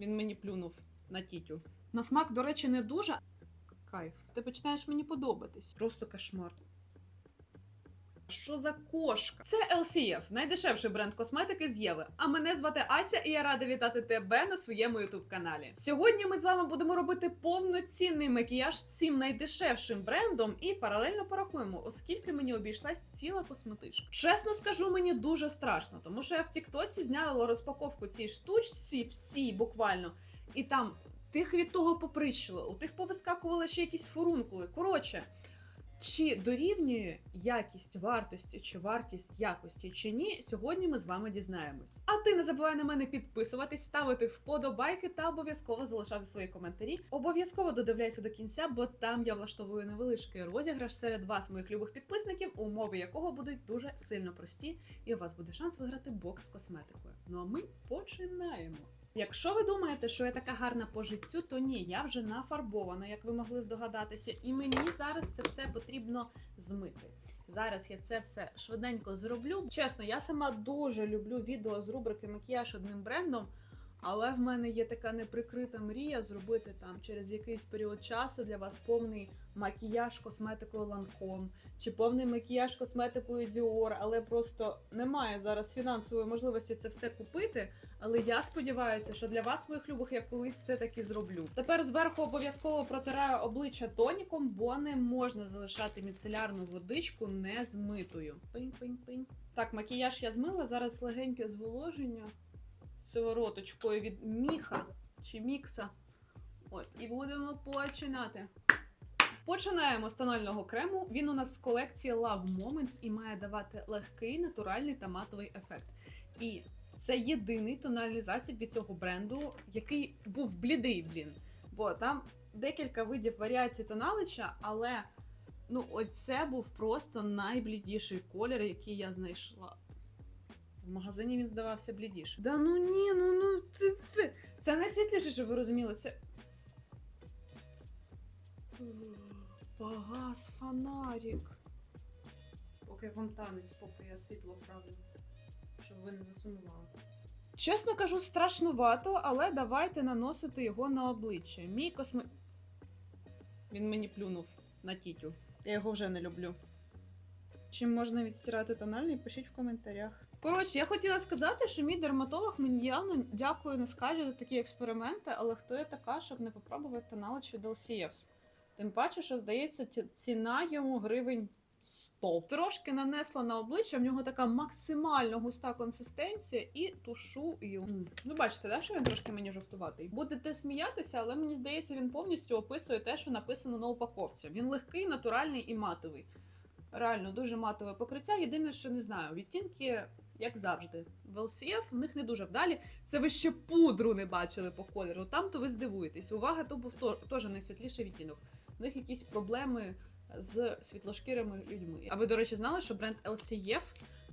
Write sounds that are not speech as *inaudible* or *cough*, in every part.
Він мені плюнув на тітю. На смак, до речі, не дуже. Кайф. Ти починаєш мені подобатись. Просто кошмар. Що за кошка? Це LCF, найдешевший бренд косметики з Єви. А мене звати Ася, і я рада вітати тебе на своєму youtube каналі. Сьогодні ми з вами будемо робити повноцінний макіяж цим найдешевшим брендом і паралельно порахуємо, оскільки мені обійшлась ціла косметичка. Чесно скажу, мені дуже страшно, тому що я в Тіктоці зняла розпаковку цій штучці, всі буквально, і там тих від того поприщило, у тих повискакували ще якісь фурункули. Коротше. Чи дорівнює якість вартості чи вартість якості чи ні, сьогодні ми з вами дізнаємось. А ти не забувай на мене підписуватись, ставити вподобайки та обов'язково залишати свої коментарі. Обов'язково додивляйся до кінця, бо там я влаштовую невеличкий розіграш серед вас, моїх любих підписників, умови якого будуть дуже сильно прості, і у вас буде шанс виграти бокс з косметикою. Ну а ми починаємо. Якщо ви думаєте, що я така гарна по життю, то ні, я вже нафарбована, як ви могли здогадатися, і мені зараз це все потрібно змити. Зараз я це все швиденько зроблю. Чесно, я сама дуже люблю відео з рубрики Макіяж одним брендом. Але в мене є така неприкрита мрія зробити там через якийсь період часу для вас повний макіяж косметикою Lancome, чи повний макіяж косметикою Dior, але просто немає зараз фінансової можливості це все купити. Але я сподіваюся, що для вас, моїх любих, я колись це таки зроблю. Тепер зверху обов'язково протираю обличчя тоніком, бо не можна залишати міцелярну водичку не змитою. Пинь-пинь-пинь. Так, макіяж я змила. Зараз легеньке зволоження сивороточкою від міха чи мікса. От, і будемо починати. Починаємо з тонального крему. Він у нас з колекції Love Moments і має давати легкий, натуральний та матовий ефект. І це єдиний тональний засіб від цього бренду, який був блідий, блін. Бо там декілька видів варіацій тоналича, але ну, оце був просто найблідіший колір, який я знайшла. В магазині він здавався блідіше. Да ну ні, ну ну ти, ти. Це найсвітліше, щоб ви розуміли. Це. Погас фонарик. Поки вам танець, поки я світло вправлю, щоб ви не засумували. Чесно кажу, страшнувато, але давайте наносити його на обличчя. Мій косме. Він мені плюнув на тітю. Я його вже не люблю. Чим можна відстирати тональний, пишіть в коментарях. Коротше, я хотіла сказати, що мій дерматолог мені явно дякую не скаже за такі експерименти, але хто я така, щоб не попробувати тоналич від? Тим паче, що здається, ціна йому гривень 100. Трошки нанесла на обличчя, в нього така максимально густа консистенція і тушую. Ну, бачите, да, що він трошки мені жовтуватий. Будете сміятися, але мені здається, він повністю описує те, що написано на упаковці. Він легкий, натуральний і матовий. Реально дуже матове покриття. Єдине, що не знаю, відтінки, як завжди. В LCF в них не дуже вдалі. Це ви ще пудру не бачили по кольору. Там то ви здивуєтесь. Увага, то був теж найсвітліший відтінок. В них якісь проблеми з світлошкірими людьми. А ви, до речі, знали, що бренд LCF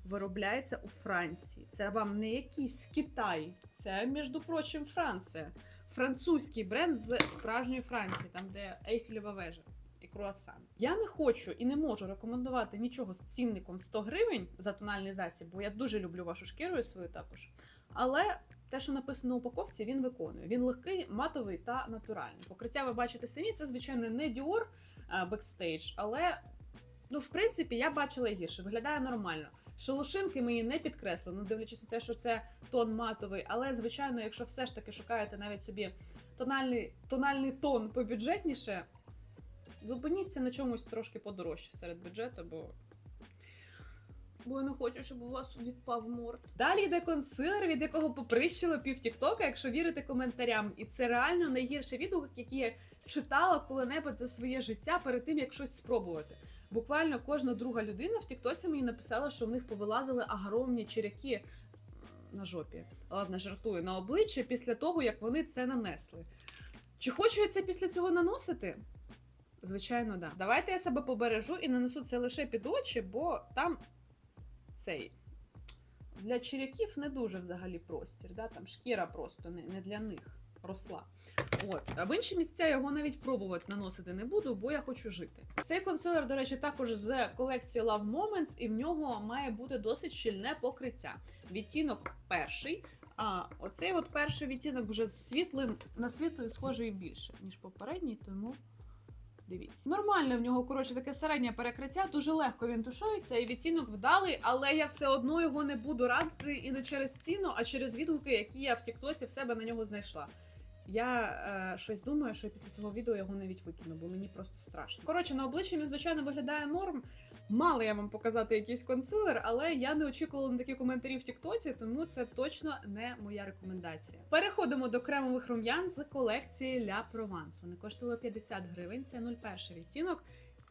виробляється у Франції? Це вам не якийсь Китай, це, між прочим, Франція. Французький бренд з справжньої Франції, там де Ейфелєва вежа і круасан. Я не хочу і не можу рекомендувати нічого з цінником 100 гривень за тональний засіб, бо я дуже люблю вашу шкіру і свою також. Але те, що написано у упаковці, він виконує. Він легкий, матовий та натуральний. Покриття ви бачите самі. Це, звичайно, не Dior а, Backstage, але ну, в принципі, я бачила гірше. Виглядає нормально. Шелушинки мені не підкреслено, дивлячись на те, що це тон матовий. Але, звичайно, якщо все ж таки шукаєте навіть собі тональний, тональний тон побюджетніше, зупиніться на чомусь трошки подорожче серед бюджету, бо. Бо я не хочу, щоб у вас відпав морд. Далі йде консилер, від якого поприщило пів Тіктока, якщо вірити коментарям. І це реально найгірший відгук, який я читала коли-небудь за своє життя перед тим, як щось спробувати. Буквально кожна друга людина в Тіктоці мені написала, що в них повилазили огромні черяки на жопі. Ладно, жартую на обличчя після того, як вони це нанесли. Чи хочу я це після цього наносити? Звичайно, да. Давайте я себе побережу і нанесу це лише під очі, бо там цей. Для черяків не дуже взагалі простір, да? там шкіра просто не, не для них росла. От. А в інші місця його навіть пробувати наносити не буду, бо я хочу жити. Цей консилер, до речі, також з колекції Love Moments, і в нього має бути досить щільне покриття. Відтінок перший. А оцей от перший відтінок вже світлим на світлий схожий більше, ніж попередній, тому дивіться. Нормальне в нього, коротше, таке середнє перекриття, дуже легко він тушується, і відтінок вдалий, але я все одно його не буду радити і не через ціну, а через відгуки, які я в Тіктоці в себе на нього знайшла. Я е, щось думаю, що після цього відео його навіть викину, бо мені просто страшно. Коротше, на обличчі він, звичайно, виглядає норм. Мала я вам показати якийсь консилер, але я не очікувала на такі коментарі в Тіктоці, тому це точно не моя рекомендація. Переходимо до кремових рум'ян з колекції La Provence. Вони коштували 50 гривень, це 01 відтінок.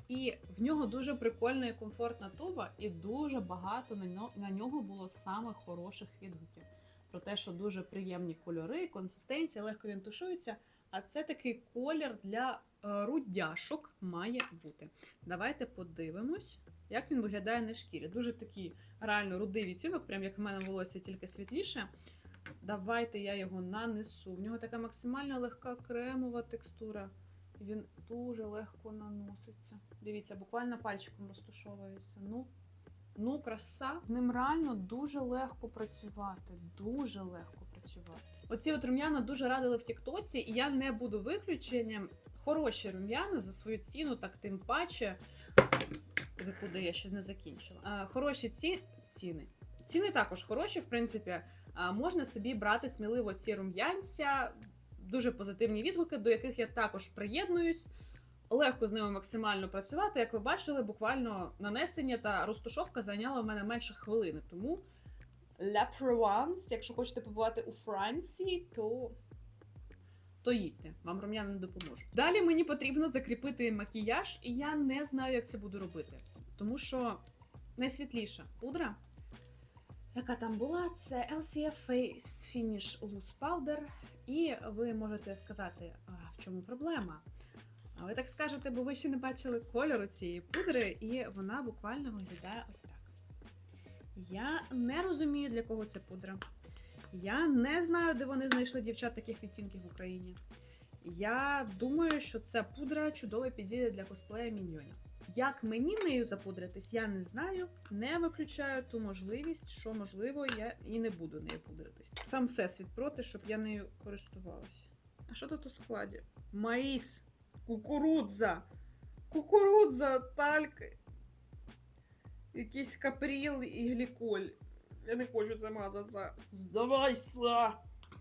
І в нього дуже прикольна і комфортна туба, і дуже багато на ньо- на нього було саме хороших відгуків. Про те, що дуже приємні кольори, консистенція, легко він тушується. А це такий колір для рудяшок має бути. Давайте подивимось, як він виглядає на шкірі. Дуже такий реально рудий відтінок, прям як в мене волосся, тільки світліше. Давайте я його нанесу. В нього така максимально легка кремова текстура. Він дуже легко наноситься. Дивіться, буквально пальчиком розташовується. Ну, ну, краса. З ним реально дуже легко працювати. Дуже легко працювати. Оці от рум'яна дуже радили в Тіктоці, і я не буду виключенням. Хороші рум'яна за свою ціну, так тим паче. Ви куди я ще не закінчила. А, хороші ці ціни. Ціни також хороші, в принципі. А, можна собі брати сміливо ці рум'янця, дуже позитивні відгуки, до яких я також приєднуюсь. Легко з ними максимально працювати. Як ви бачили, буквально нанесення та розтушовка зайняла в мене менше хвилини. Тому La Provence, якщо хочете побувати у Франції, то. То їдьте, вам рум'яна не допоможуть. Далі мені потрібно закріпити макіяж, і я не знаю, як це буду робити. Тому що найсвітліша пудра, яка там була, це LCF Face Finish Loose Powder. І ви можете сказати, а в чому проблема? А ви так скажете, бо ви ще не бачили кольору цієї пудри, і вона буквально виглядає ось так. Я не розумію, для кого ця пудра. Я не знаю, де вони знайшли дівчат таких відтінків в Україні. Я думаю, що ця пудра чудово підійде для косплея міньйонів. Як мені нею запудритись, я не знаю. Не виключаю ту можливість, що можливо я і не буду нею пудритись. Сам всесвіт проти, щоб я нею користувалась. А що тут у складі? Маїс, кукурудза, кукурудза, тальк, якийсь капріл і гліколь. Я не хочу це мазатися. Здавайся!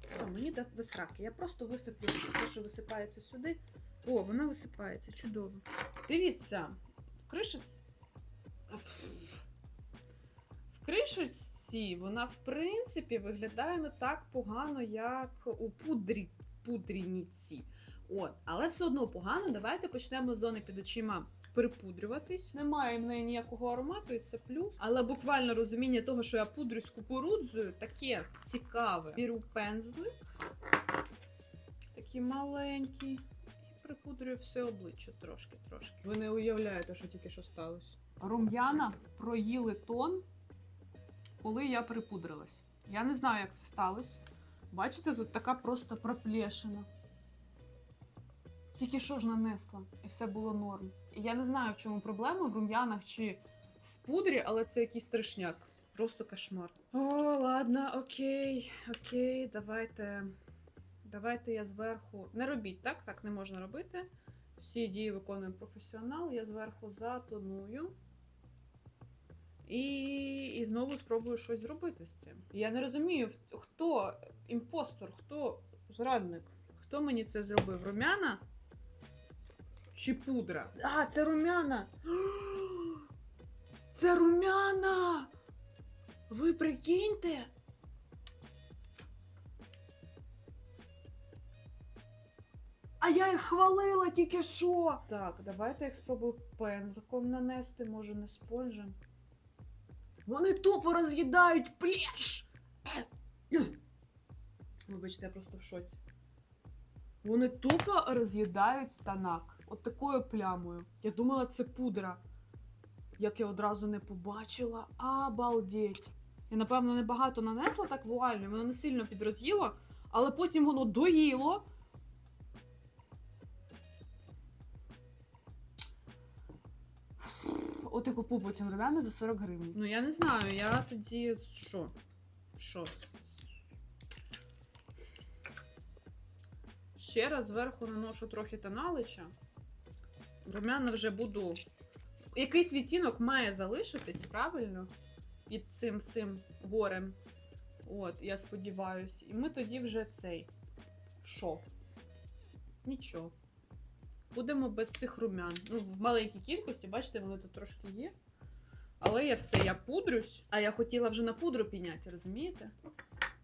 Все, мені до, до сраки. Я просто висиплю те, що висипається сюди. О, вона висипається, чудово. Дивіться, в кришечці. В кришечці вона, в принципі, виглядає не так погано, як у пудрі, пудрініці. От, але все одно погано. Давайте почнемо з зони під очима припудрюватись. Немає в неї ніякого аромату, і це плюс. Але буквально розуміння того, що я пудрюсь кукурудзою, таке цікаве. Беру пензлик, такий маленький, і припудрюю все обличчя трошки-трошки. Ви не уявляєте, що тільки що сталося. Рум'яна проїли тон, коли я припудрилась. Я не знаю, як це сталося. Бачите, тут така просто проплешина. Тільки що ж нанесла, і все було норм. Я не знаю, в чому проблема в рум'янах чи в пудрі, але це якийсь страшняк. Просто кошмар. О, ладно, окей, окей, давайте. Давайте я зверху. Не робіть так, так не можна робити. Всі дії виконує професіонал. Я зверху затоную. І, і знову спробую щось зробити з цим. Я не розумію, хто імпостор, хто зрадник, хто мені це зробив? Румяна? Чи пудра? А, це румяна! *gasps* Це румяна! Ви прикиньте? А я їх хвалила тільки що. Так, давайте я спробую пензликом нанести, може не спонжем. Вони тупо роз'їдають плеш! Вибачте, я просто в шоці. Вони тупо роз'їдають танак. От такою плямою. Я думала, це пудра. Як я одразу не побачила. Обалдеть. Я, напевно, небагато нанесла так вуально, воно не сильно підроз'їло, але потім воно доїло. От я купу потім румяна за 40 гривень. Ну я не знаю, я тоді що? Що? ще раз зверху наношу трохи тоналича. Румяна вже буду. Якийсь відтінок має залишитись, правильно? Під цим всім горем. От, я сподіваюся. І ми тоді вже цей. Що? Нічого. Будемо без цих румян. Ну, в маленькій кількості, бачите, вони тут трошки є. Але я все, я пудрюсь, а я хотіла вже на пудру підняти, розумієте?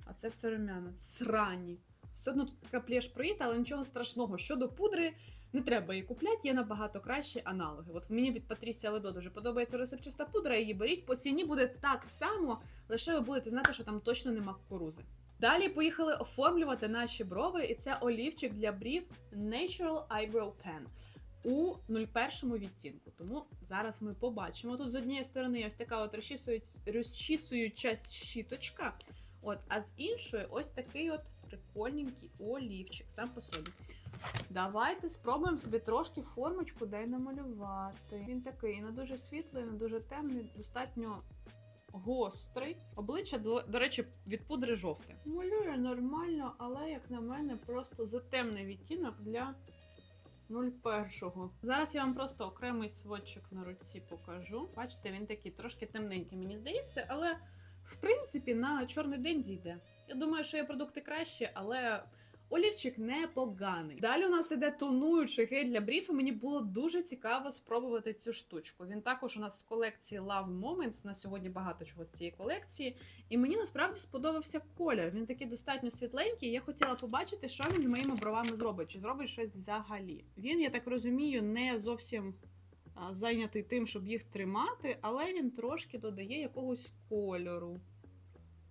А це все румяна. Срані. Все одно тут краплєш привіт, але нічого страшного. Щодо пудри, не треба її купляти, є набагато кращі аналоги. От мені від Патрісія Ледо дуже подобається розсипчаста пудра, її беріть. По ціні буде так само, лише ви будете знати, що там точно нема кукурузи. Далі поїхали оформлювати наші брови, і це олівчик для брів Natural Eyebrow Pen у 01 відтінку. Тому зараз ми побачимо. Тут з однієї сторони ось така от розчісуюча щіточка, от, а з іншої ось такий от прикольненький олівчик сам по собі. Давайте спробуємо собі трошки формочку де намалювати. Він такий не дуже світлий, не дуже темний, достатньо гострий. Обличчя, до, речі, від пудри жовте. Малює нормально, але, як на мене, просто затемний відтінок для 01. Зараз я вам просто окремий сводчик на руці покажу. Бачите, він такий трошки темненький, мені здається, але в принципі на чорний день зійде. Я думаю, що є продукти краще, але олівчик непоганий. Далі у нас іде тонуючий гель для бріфу. Мені було дуже цікаво спробувати цю штучку. Він також у нас з колекції Love Moments. На сьогодні багато чого з цієї колекції. І мені насправді сподобався колір. Він такий достатньо світленький. Я хотіла побачити, що він з моїми бровами зробить, чи зробить щось взагалі. Він, я так розумію, не зовсім зайнятий тим, щоб їх тримати, але він трошки додає якогось кольору.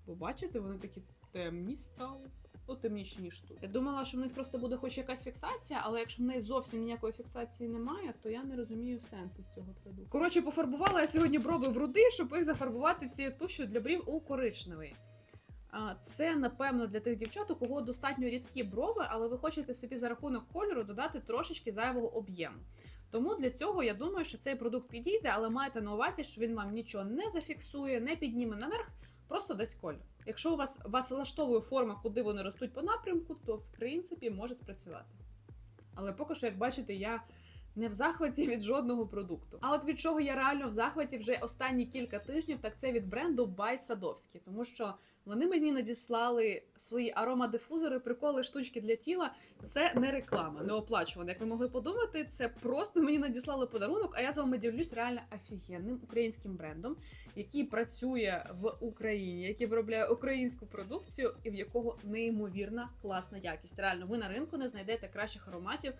Бо бачите, вони такі темні стали. Ну, темніші, ніж тут. Я думала, що в них просто буде хоч якась фіксація, але якщо в неї зовсім ніякої фіксації немає, то я не розумію сенсу з цього продукту. Коротше, пофарбувала я сьогодні брови в руди, щоб їх зафарбувати цією тушю для брів у коричневий. Це, напевно, для тих дівчат, у кого достатньо рідкі брови, але ви хочете собі за рахунок кольору додати трошечки зайвого об'єму. Тому для цього я думаю, що цей продукт підійде, але майте на увазі, що він вам нічого не зафіксує, не підніме наверх, просто дасть колір. Якщо у вас вас влаштовує форма, куди вони ростуть по напрямку, то в принципі може спрацювати. Але поки що, як бачите, я не в захваті від жодного продукту. А от від чого я реально в захваті вже останні кілька тижнів, так це від бренду By Садовський, тому що вони мені надіслали свої аромадифузори, приколи, штучки для тіла. Це не реклама, не оплачувана. Як ви могли подумати, це просто мені надіслали подарунок. А я з вами ділюсь реально офігенним українським брендом, який працює в Україні, який виробляє українську продукцію, і в якого неймовірна класна якість. Реально, ви на ринку не знайдете кращих ароматів.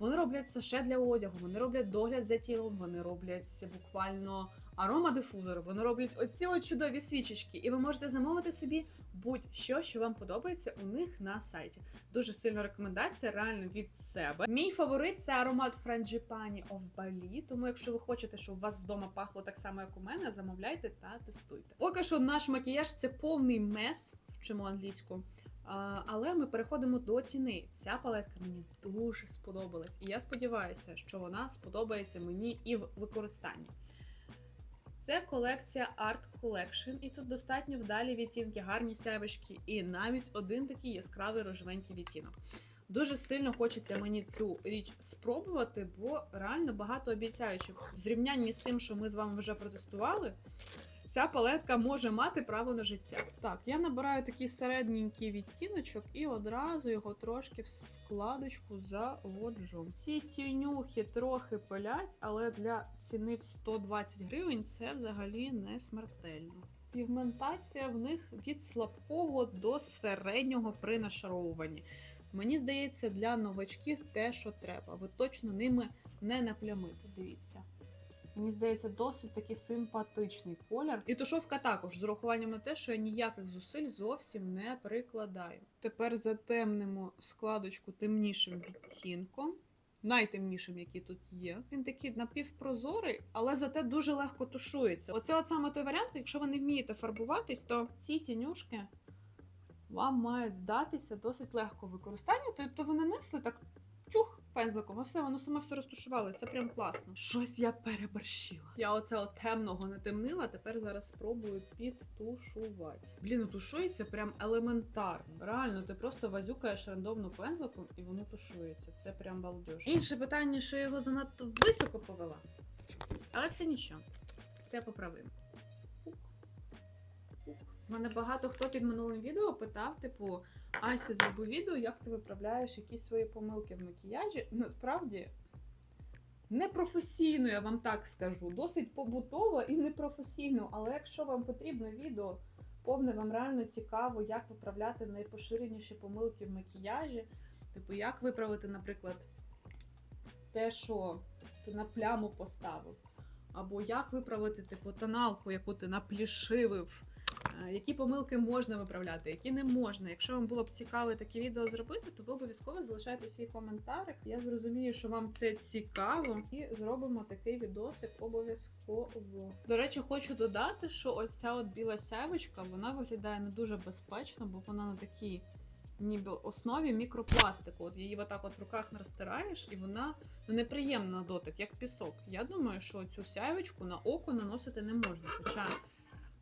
Вони роблять саше для одягу, вони роблять догляд за тілом, вони роблять буквально аромадифузори, вони роблять оці от чудові свічечки, і ви можете замовити собі будь-що, що вам подобається у них на сайті. Дуже сильна рекомендація, реально від себе. Мій фаворит це аромат Frangipani of Bali, Тому, якщо ви хочете, щоб у вас вдома пахло так само, як у мене, замовляйте та тестуйте. Поки що наш макіяж це повний мес, вчимо англійську. Але ми переходимо до ціни. Ця палетка мені дуже сподобалась, і я сподіваюся, що вона сподобається мені і в використанні. Це колекція Art Collection, і тут достатньо вдалі відтінки, гарні сяйвишки, і навіть один такий яскравий рожевенький відтінок. Дуже сильно хочеться мені цю річ спробувати, бо реально багато обіцяючи. В зрівнянні з тим, що ми з вами вже протестували, ця палетка може мати право на життя. Так, я набираю такий середненький відтіночок і одразу його трошки в складочку заводжу. Ці тінюхи трохи пилять, але для ціни в 120 гривень це взагалі не смертельно. Пігментація в них від слабкого до середнього при нашаровуванні. Мені здається, для новачків те, що треба. Ви точно ними не наплямите. Дивіться. Мені здається, досить таки симпатичний колір. І тушовка також з урахуванням на те, що я ніяких зусиль зовсім не прикладаю. Тепер затемнимо складочку темнішим відтінком. Найтемнішим, який тут є. Він такий напівпрозорий, але зате дуже легко тушується. Оце от саме той варіант, якщо ви не вмієте фарбуватись, то ці тінюшки вам мають здатися досить легко в використанні. Тобто ви нанесли так чух, пензликом, а все, воно саме все розтушувало. Це прям класно. Щось я переборщила. Я оце от темного не темнила, тепер зараз спробую підтушувати. Блін, ну тушується прям елементарно. Реально, ти просто вазюкаєш рандомно пензликом і воно тушується. Це прям балдеж. Інше питання, що я його занадто високо повела. Але це нічого. Це поправимо. Мене багато хто під минулим відео питав, типу, Ася, зроби відео, як ти виправляєш якісь свої помилки в макіяжі. Насправді. Непрофесійно, я вам так скажу. Досить побутово і непрофесійно. Але якщо вам потрібно відео повне, вам реально цікаво, як виправляти найпоширеніші помилки в макіяжі. Типу, як виправити, наприклад, те, що ти на пляму поставив. Або як виправити типу тоналку, яку ти наплішивив. Е, Які помилки можна виправляти, які не можна. Якщо вам було б цікаво таке відео зробити, то ви обов'язково залишайте свій коментарик. Я зрозумію, що вам це цікаво, і зробимо такий відосик обов'язково. До речі, хочу додати, що ось ця от біла сявочка, вона виглядає не дуже безпечно, бо вона на такій ніби основі мікропластику. От її отак от в руках розтираєш, і вона ну, неприємна дотик, як пісок. Я думаю, що цю сявочку на око наносити не можна. Хоча,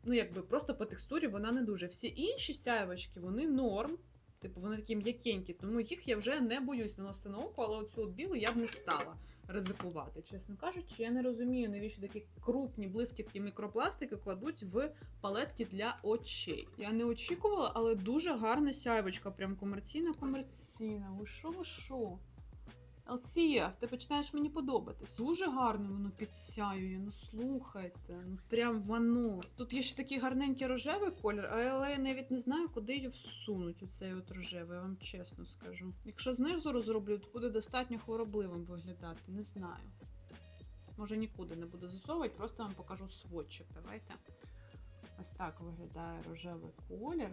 ну якби просто по текстурі вона не дуже. Всі інші сяйвочки, вони норм. Типу, вони такі м'якенькі, тому їх я вже не боюсь наносити на око, але оцю от білу я б не стала ризикувати. Чесно кажучи, я не розумію, навіщо такі крупні блискітки мікропластики кладуть в палетки для очей. Я не очікувала, але дуже гарна сяйвочка, прям комерційна, комерційна. Ви що, ви що? LCF, ти починаєш мені подобатись. Дуже гарно воно підсяює. Ну слухайте, ну прям воно. Тут є ще такий гарненький рожевий колір, але я навіть не знаю, куди її всунуть. Оцей от рожевий, я вам чесно скажу. Якщо знизу розроблю, то буде достатньо хворобливим виглядати. Не знаю. Може нікуди не буду засовувати, просто вам покажу сводчик. Давайте. Ось так виглядає рожевий колір.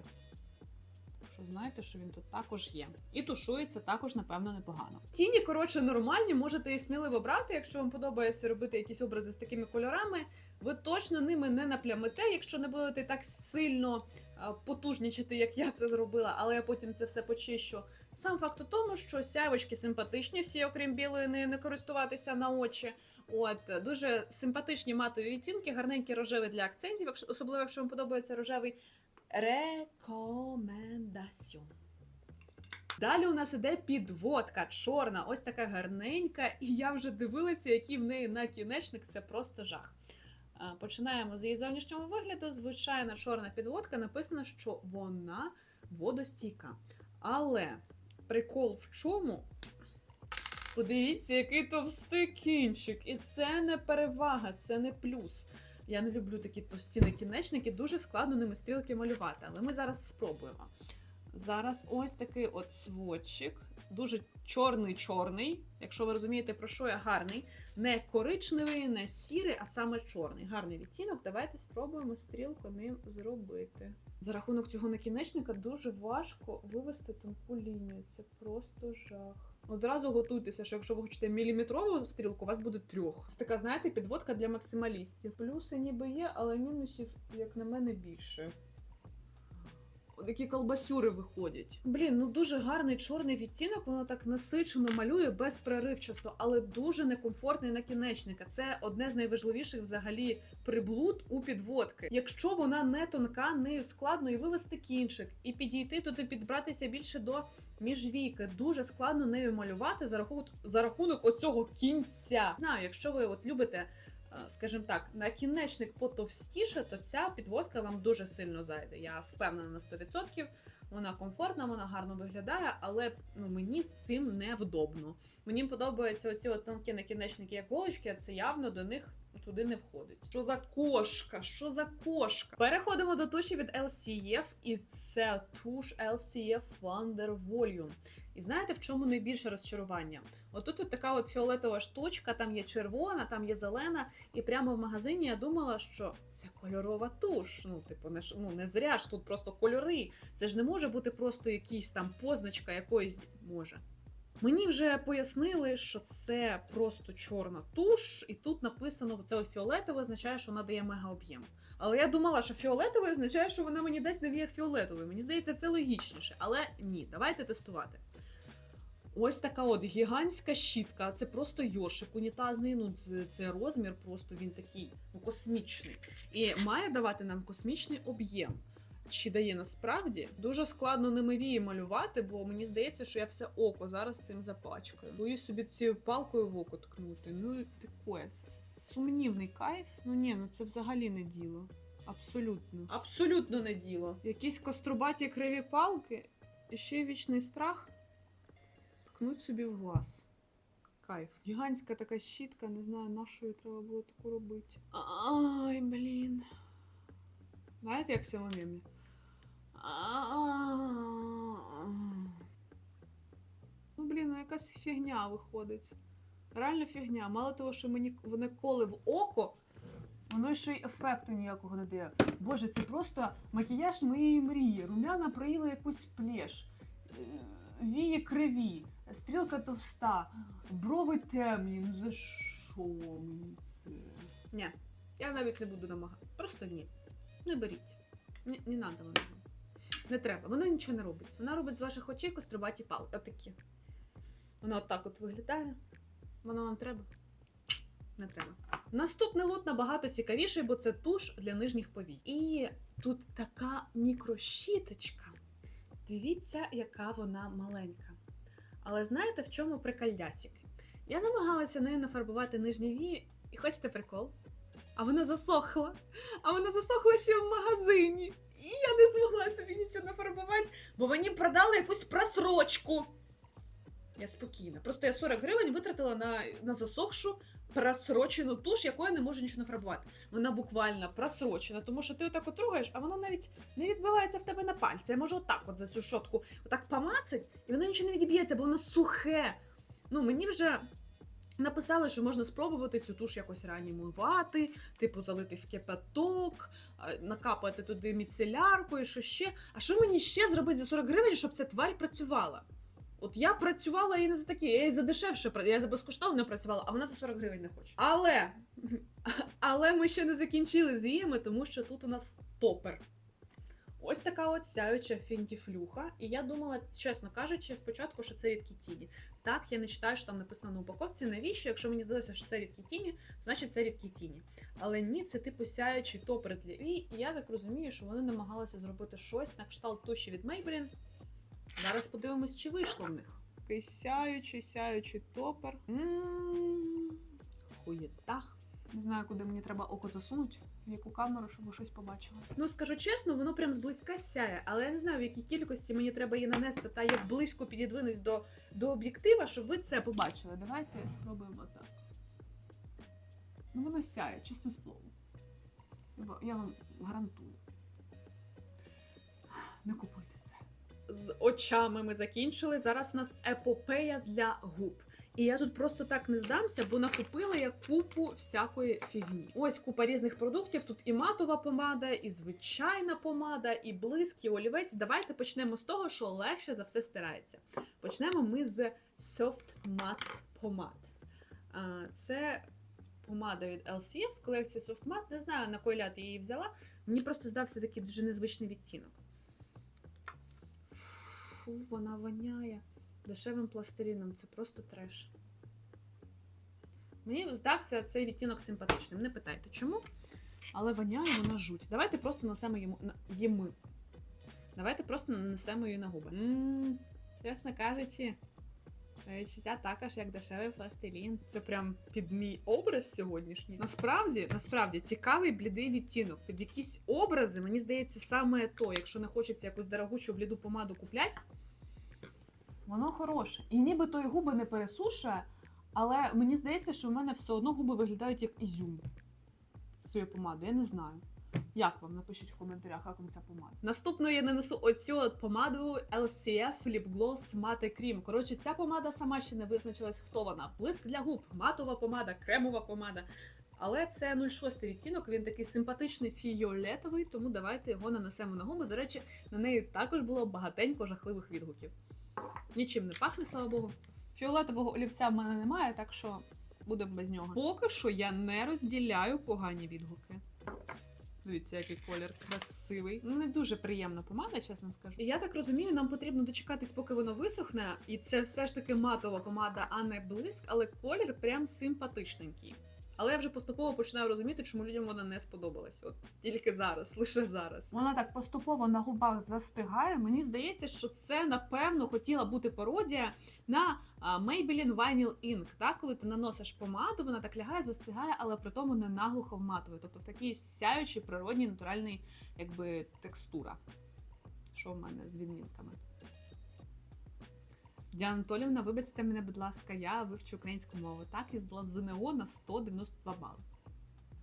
Що знаєте, що він тут також є. І тушується також, напевно, непогано. Тіні, коротше, нормальні, можете їх сміливо брати, якщо вам подобається робити якісь образи з такими кольорами. Ви точно ними не наплямите, якщо не будете так сильно а, потужнічати, як я це зробила, але я потім це все почищу. Сам факт у тому, що сявочки симпатичні, всі, окрім білої, не, не користуватися на очі. От дуже симпатичні матові відтінки, гарненькі рожеві для акцентів, особливо якщо вам подобається рожевий. Рекомендаціон. Далі у нас іде підводка чорна, ось така гарненька, і я вже дивилася, який в неї накінечник, це просто жах. Починаємо з її зовнішнього вигляду. Звичайна чорна підводка, написано, що вона водостійка. Але прикол в чому? Подивіться, який товстий кінчик. І це не перевага, це не плюс. Я не люблю такі товсті накінечники, дуже складно ними стрілки малювати, але ми зараз спробуємо. Зараз ось такий от сводчик, дуже чорний-чорний. Якщо ви розумієте, про що я гарний. Не коричневий, не сірий, а саме чорний. Гарний відтінок. Давайте спробуємо стрілку ним зробити. За рахунок цього накінечника дуже важко вивести тонку лінію. Це просто жах. Одразу готуйтеся, що якщо ви хочете міліметрову стрілку, у вас буде трьох. Це така, знаєте, підводка для максималістів. Плюси ніби є, але мінусів, як на мене, більше. Такі колбасюри виходять. Блін, ну дуже гарний чорний відтінок, воно так насичено малює безпереривчасто, але дуже некомфортний накінечника. Це одне з найважливіших взагалі приблуд у підводки. Якщо вона не тонка, нею складно і вивести кінчик, і підійти туди, підбратися більше до міжвійки. Дуже складно нею малювати за рахунок за рахунок оцього кінця. Знаю, якщо ви от любите. Е, Скажімо так, накінечник потовстіше, то ця підводка вам дуже сильно зайде. Я впевнена на 100%. Вона комфортна, вона гарно виглядає, але ну мені з цим невдобно. Мені подобаються оці от тонкі накінечники, як голочки, а це явно до них туди не входить. Що за кошка? Що за кошка? Переходимо до туші від LCF, і це туш LCF Wonder Volume. І знаєте, в чому найбільше розчарування? Отут от така от фіолетова штучка, там є червона, там є зелена, і прямо в магазині я думала, що це кольорова туш. Ну, типу, не, ну, не зря ж тут просто кольори. Це ж не може бути просто якийсь там позначка якоїсь може. Мені вже пояснили, що це просто чорна туш, і тут написано це от фіолетове означає, що вона дає мега об'єм. Але я думала, що фіолетове означає, що вона мені дасть навіяк фіолетовий. Мені здається, це логічніше. Але ні, давайте тестувати. Ось така от гігантська щітка. Це просто йошик унітазний. Ну, це, це розмір, просто він такий ну, космічний. І має давати нам космічний об'єм. Чи дає насправді дуже складно ними вії малювати, бо мені здається, що я все око зараз цим запачкаю. Боюсь собі цією палкою в око ткнути. Ну таке сумнівний кайф. Ну ні, ну це взагалі не діло. Абсолютно. Абсолютно не діло. Якісь кострубаті криві палки, і ще й вічний страх ткнуть собі в глаз. Кайф. Гігантська така щітка, не знаю, на що її треба було таку робити. Ай, блін. Знаєте, як в цьому мемі? Ну, блін, ну якась фігня виходить. Реально фігня. Мало того, що мені вони коли в око, воно ще й ефекту ніякого не дає. Боже, це просто макіяж моєї мрії. Румяна проїла якусь плеш, е, вії криві, стрілка товста, брови темні. Ну за що мені це? Ні, я навіть не буду намагати. Просто ні. Не беріть. Не, надо воно. Не треба. Воно нічого не робить. Вона робить з ваших очей кострубаті палки. Отакі. Воно отак от виглядає. Воно вам треба? Не треба. Наступний лот набагато цікавіший, бо це туш для нижніх повій. І тут така мікрощіточка. Дивіться, яка вона маленька. Але знаєте, в чому прикальдясік? Я намагалася нею нафарбувати нижні вії, і хочете прикол? А вона засохла. А вона засохла ще в магазині. І я не змогла собі нічого нафарбувати, бо мені продали якусь просрочку. Я спокійна. Просто я 40 гривень витратила на, на засохшу просрочену туш, якою не можу нічого нафарбувати. Вона буквально просрочена, тому що ти отак от трогаєш, а воно навіть не відбивається в тебе на пальці. Я можу отак от за цю шотку отак помацать, і воно нічого не відіб'ється, бо воно сухе. Ну, мені вже написали, що можна спробувати цю туш якось реанімувати, типу залити в кипяток, накапати туди міцелярку і що ще. А що мені ще зробити за 40 гривень, щоб ця тварь працювала? От я працювала і не за такі, я і за дешевше, я за безкоштовно працювала, а вона за 40 гривень не хоче. Але, *laughs* але ми ще не закінчили з діями, тому що тут у нас топер. Ось така от сяюча фінтіфлюха. І я думала, чесно кажучи, спочатку, що це рідкі тіні. Так, я не читаю, що там написано на упаковці. Навіщо? Якщо мені здалося, що це рідкі тіні, значить це рідкі тіні. Але ні, це типу сяючий топер для. І я так розумію, що вони намагалися зробити щось на кшталт туші від Maybelline. Зараз подивимось, чи вийшло в них. Такий сяючий, сяючий топер. Хуєта. Не знаю, куди мені треба око засунути, в яку камеру, щоб щось побачили. Ну скажу чесно, воно прям зблизька сяє, але я не знаю, в якій кількості мені треба її нанести та як близько підідвинусь до, до об'єктива, щоб ви це побачили. Давайте спробуємо так. Ну воно сяє, чесне слово. Я вам гарантую. Не. З очами ми закінчили. Зараз у нас епопея для губ. І я тут просто так не здамся, бо накупила я купу всякої фігні. Ось купа різних продуктів. Тут і матова помада, і звичайна помада, і блиск, і олівець. Давайте почнемо з того, що легше за все стирається. Почнемо ми з Soft Matte. А, Це помада від LCF з колекції Soft Matte. Не знаю, на кой ляд я її взяла. Мені просто здався такий дуже незвичний відтінок. Фу, вона воняє дешевим пластиліном. Це просто треш. Мені здався цей відтінок симпатичним. Не питайте чому. Але воняє вона жуть. Давайте просто нанесемо йому їми. Давайте просто нанесемо її на губи. Ммм, чесно кажучи, відчуття також як дешевий пластилін. Це прям під мій образ сьогоднішній. Насправді, насправді цікавий блідий відтінок. Під якісь образи, мені здається, саме то, якщо не хочеться якусь дорогучу бліду помаду купляти, Воно хороше. І ніби той губи не пересушує, але мені здається, що в мене все одно губи виглядають як ізюм з цією помадою. Я не знаю. Як вам? Напишіть в коментарях, як вам ця помада. Наступно я нанесу оцю от помаду LCF Lip Gloss Matte Cream. Коротше, ця помада сама ще не визначилась, хто вона. Блиск для губ, матова помада, кремова помада. Але це 06 відтінок, він такий симпатичний фіолетовий, тому давайте його нанесемо на губи. До речі, на неї також було багатенько жахливих відгуків. Нічим не пахне, слава Богу. Фіолетового олівця в мене немає, так що будемо без нього. Поки що я не розділяю погані відгуки. Дивіться, який колір красивий. Ну, не дуже приємна помада, чесно скажу. І я так розумію, нам потрібно дочекатись, поки воно висохне. І це все ж таки матова помада, а не блиск, але колір прям симпатичненький. Але я вже поступово починаю розуміти, чому людям вона не сподобалась. От тільки зараз, лише зараз. Вона так поступово на губах застигає. Мені здається, що це напевно хотіла бути пародія на Maybelline Vinyl Ink. Так, коли ти наносиш помаду, вона так лягає, застигає, але при тому не наглухо вматує. Тобто в такій сяючій природній натуральній якби текстура. Що в мене з відмінками? Діана Анатолівна, вибачте мене, будь ласка, я вивчу українську мову. Так, і здала в ЗНО на 192 бали.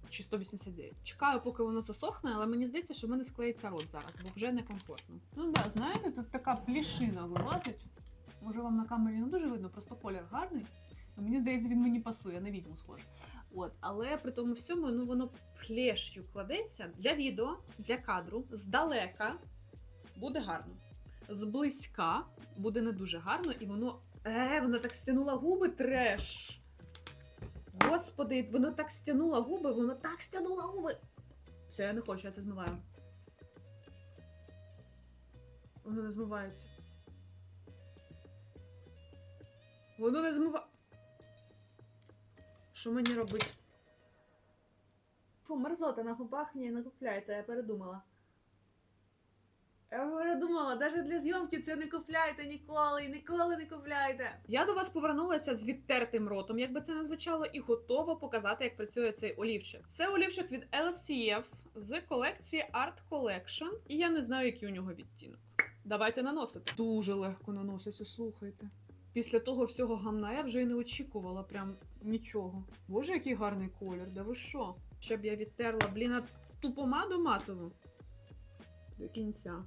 Чи 189. Чекаю, поки воно засохне, але мені здається, що в мене склеїться рот зараз, бо вже некомфортно. Ну так, да, знаєте, тут така плішина вилазить. Може вам на камері не дуже видно, просто колір гарний. Ну, мені здається, він мені пасує, на відьму схоже. От, але при тому всьому, ну воно плеш'ю кладеться для відео, для кадру, здалека буде гарно. Зблизька буде не дуже гарно, і воно. Е, воно так стянуло губи треш. Господи, воно так стянуло губи, воно так стянуло губи. Все, я не хочу, я це змиваю. Воно не змивається. Воно не змива. Що мені робити? Фу, мерзота на губах ні, не купляйте, я передумала. Я передумала, навіть для зйомки це не купляйте ніколи, ніколи не купляйте. Я до вас повернулася з відтертим ротом, як би це не звучало, і готова показати, як працює цей олівчик. Це олівчик від LCF з колекції Art Collection, і я не знаю, який у нього відтінок. Давайте наносити. Дуже легко наноситься, слухайте. Після того всього гамна я вже й не очікувала прям нічого. Боже, який гарний колір, да ви що? Щоб я відтерла, блін, ту помаду матову до кінця.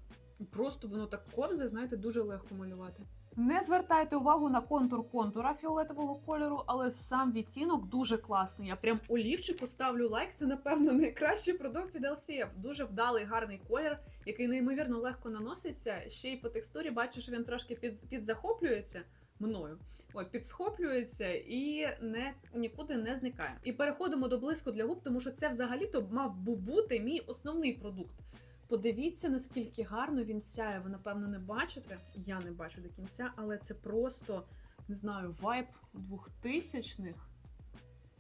Просто воно так ковзе, знаєте, дуже легко малювати. Не звертайте увагу на контур контура фіолетового кольору, але сам відтінок дуже класний. Я прям олівчику ставлю лайк. Це, напевно, найкращий продукт від LCF. Дуже вдалий, гарний колір, який неймовірно легко наноситься. Ще й по текстурі бачу, що він трошки під, підзахоплюється мною. От, підсхоплюється і не, нікуди не зникає. І переходимо до блиску для губ, тому що це взагалі-то мав би бути мій основний продукт. Подивіться, наскільки гарно він сяє. Ви, напевно, не бачите. Я не бачу до кінця, але це просто, не знаю, вайб 2000-х.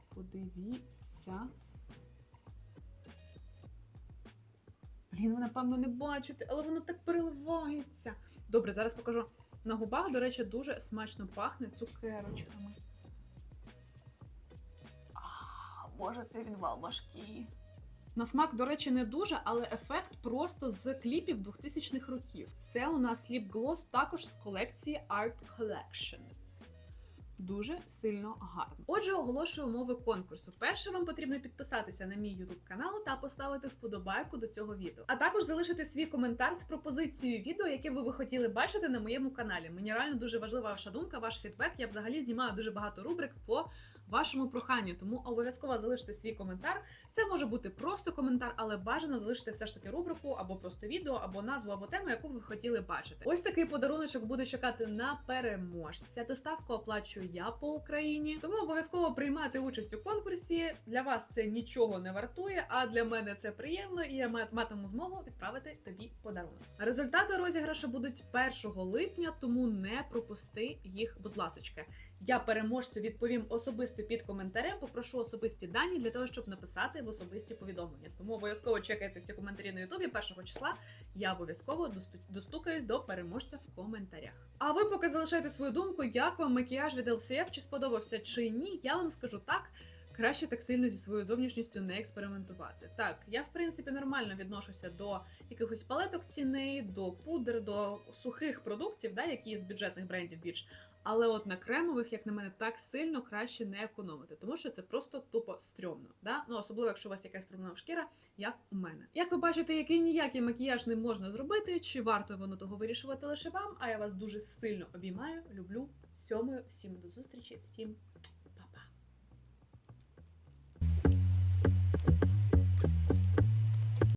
Подивіться. Блін, ви, напевно, не бачите, але воно так переливається. Добре, зараз покажу. На губах, до речі, дуже смачно пахне цукерочками. А, Боже, це він важкий. На смак, до речі, не дуже, але ефект просто з кліпів 2000-х років. Це у нас ліп глос також з колекції Art Collection. Дуже сильно гарно. Отже, оголошую умови конкурсу. Перше, вам потрібно підписатися на мій YouTube канал та поставити вподобайку до цього відео. А також залишити свій коментар з пропозицією відео, яке ви би хотіли бачити на моєму каналі. Мені реально дуже важлива ваша думка, ваш фідбек. Я взагалі знімаю дуже багато рубрик по вашому проханню, тому обов'язково залиште свій коментар. Це може бути просто коментар, але бажано залишити все ж таки рубрику або просто відео, або назву, або тему, яку ви хотіли бачити. Ось такий подаруночок буде чекати на переможця. Доставку оплачую я по Україні, тому обов'язково приймати участь у конкурсі. Для вас це нічого не вартує, а для мене це приємно, і я мат- матиму змогу відправити тобі подарунок. Результати розіграшу будуть 1 липня, тому не пропусти їх, будь ласочка. Я переможцю відповім особисто під коментарем. Попрошу особисті дані для того, щоб написати в особисті повідомлення. Тому обов'язково чекайте всі коментарі на Ютубі. Першого числа я обов'язково достукаюсь до переможця в коментарях. А ви поки залишайте свою думку, як вам макіяж від LCF, чи сподобався чи ні. Я вам скажу так. Краще так сильно зі своєю зовнішністю не експериментувати. Так, я в принципі нормально відношуся до якихось палеток ціни, до пудр, до сухих продуктів, да, які з бюджетних брендів більш. Але от на кремових, як на мене, так сильно краще не економити, тому що це просто тупо стрьомно. Да? Ну особливо, якщо у вас якась проблема шкіра, як у мене. Як ви бачите, який ніякий макіяж не можна зробити, чи варто воно того вирішувати лише вам? А я вас дуже сильно обіймаю, люблю. Сьомою, всім до зустрічі, всім